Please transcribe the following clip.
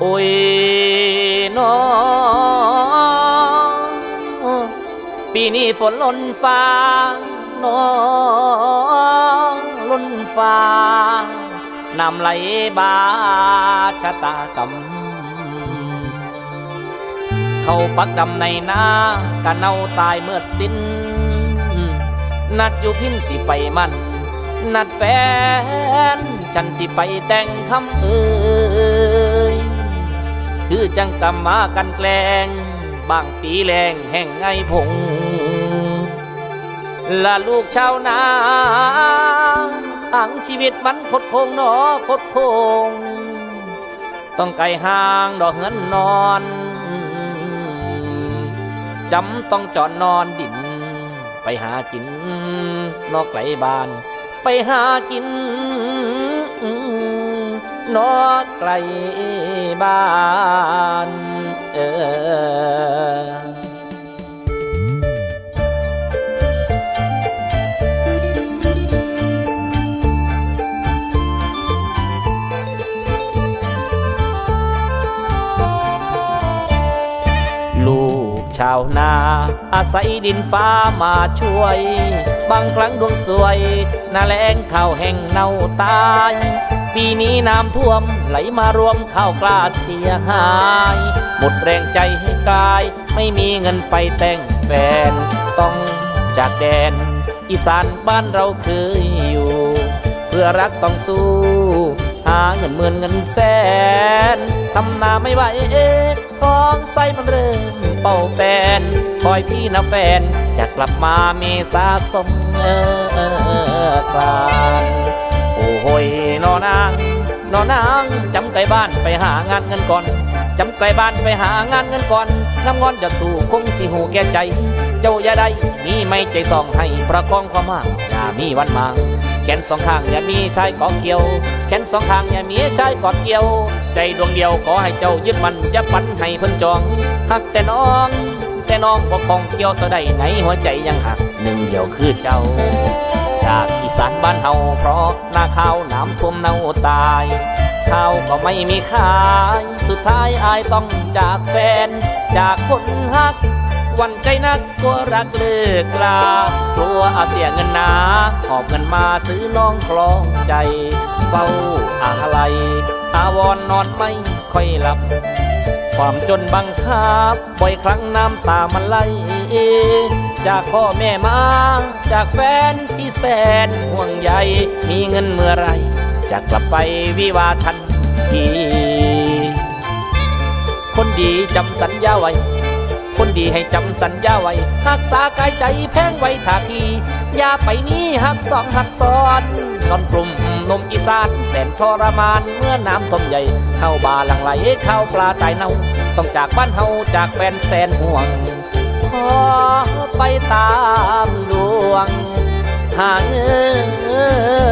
โอ้ยน้องปีนี้ฝนล้นฟ้าน้องล้นฟ้านำไหลบาชะตากรรมเขาปักดำในนากันเอาตายเมื่อสิ้น นัดอยู่พินสิไปมัน นัดแฟน ฉันสิไปแต่งคำเอ่ย คือจังกำมากันแกล้งบางปีแรงแห่งไงพงละลูกชาวนาทั้งชีวิตมันคดโคงหนอคดโคง ต้องไกลห่างดอกเงินนอนจำต้องจอดนอนดิน ไปหากิน นอกไกลบ้าน ไปหากิน นอกไกลบ้านเออลูกชาวนาอาศัยดินฟ้ามาช่วย บางครั้งดวงสวยหนาแรงข้าวแห้งเน่าตาย ปีนี้น้ำท่วมไหลมารวมข้าวกล้าเสียหาย หมดแรงใจให้กาย ไม่มีเงินไปแต่งแฟน ต้องจากแดน อีสานบ้านเราเคยอยู่ เพื่อรักต้องสู้ หาเงินหมื่นเงินแสนทำนาไม่ไหวท้องไส้มันเริ่มเป่าแปนคอยพี่นะแฟน จะกลับมาเมษาสมเออกลางโอ้โหยนอนางนอนางจำไกลบ้านไปหางานเงินก่อนจำไกลบ้านไปหางานเงินก่อนน้ำงอนจะสู้คงสิหูแก่ใจ เจ้าอย่าได้มีไม่ใจสองให้ประคองความห่างอย่ามีวันมาแขนสองข้างอย่ามีชายกอดเกี่ยว แขนสองข้างอย่ามีชายกอดเกี่ยว ใจดวงเดียวขอให้เจ้ายึดมันอย่าปันให้เพิ่นจองหักแต่น้อง แต่น้องบ่คองเกี่ยวสะใดไหนหัวใจยังหักหนึ่งเดียวคือเจ้า จากอีสานบ้านเฮาเพราะหน้าข้าวน้ำท่วมเน่าตายข้าวก็ไม่มีขาย สุดท้ายอายต้องจากแฟน จากคนฮักวันใจนักกลัวรักเลิกลากลัวอาเสียเงินนาหอบเงินมาซื้อน้องคลองใจ เฝ้าอะไรอาวรนอนไม่ค่อยหลับ ความจนบังคับบ่อยครั้งน้ำตามันไหลจากพ่อแม่มา จากแฟนที่แสนห่วงใยมีเงินเมื่อไรจะกลับไปวิวาทันที คนดีจำสัญญาไว้ คนดีให้จำสัญญาไว้รักษากายใจแพงไว้ถาทีอย่าไปมีหักสองหักซ้อน นอนกลุ่มนมอีสานแสนทรมานเมื่อน้ำท่วมใหญ่ เข้าบาหลังไหลเข้าปลาตายเน่าต้องจากบ้านเฮาจากแฟนแสนห่วง ขอไปตามดวงหาเงิน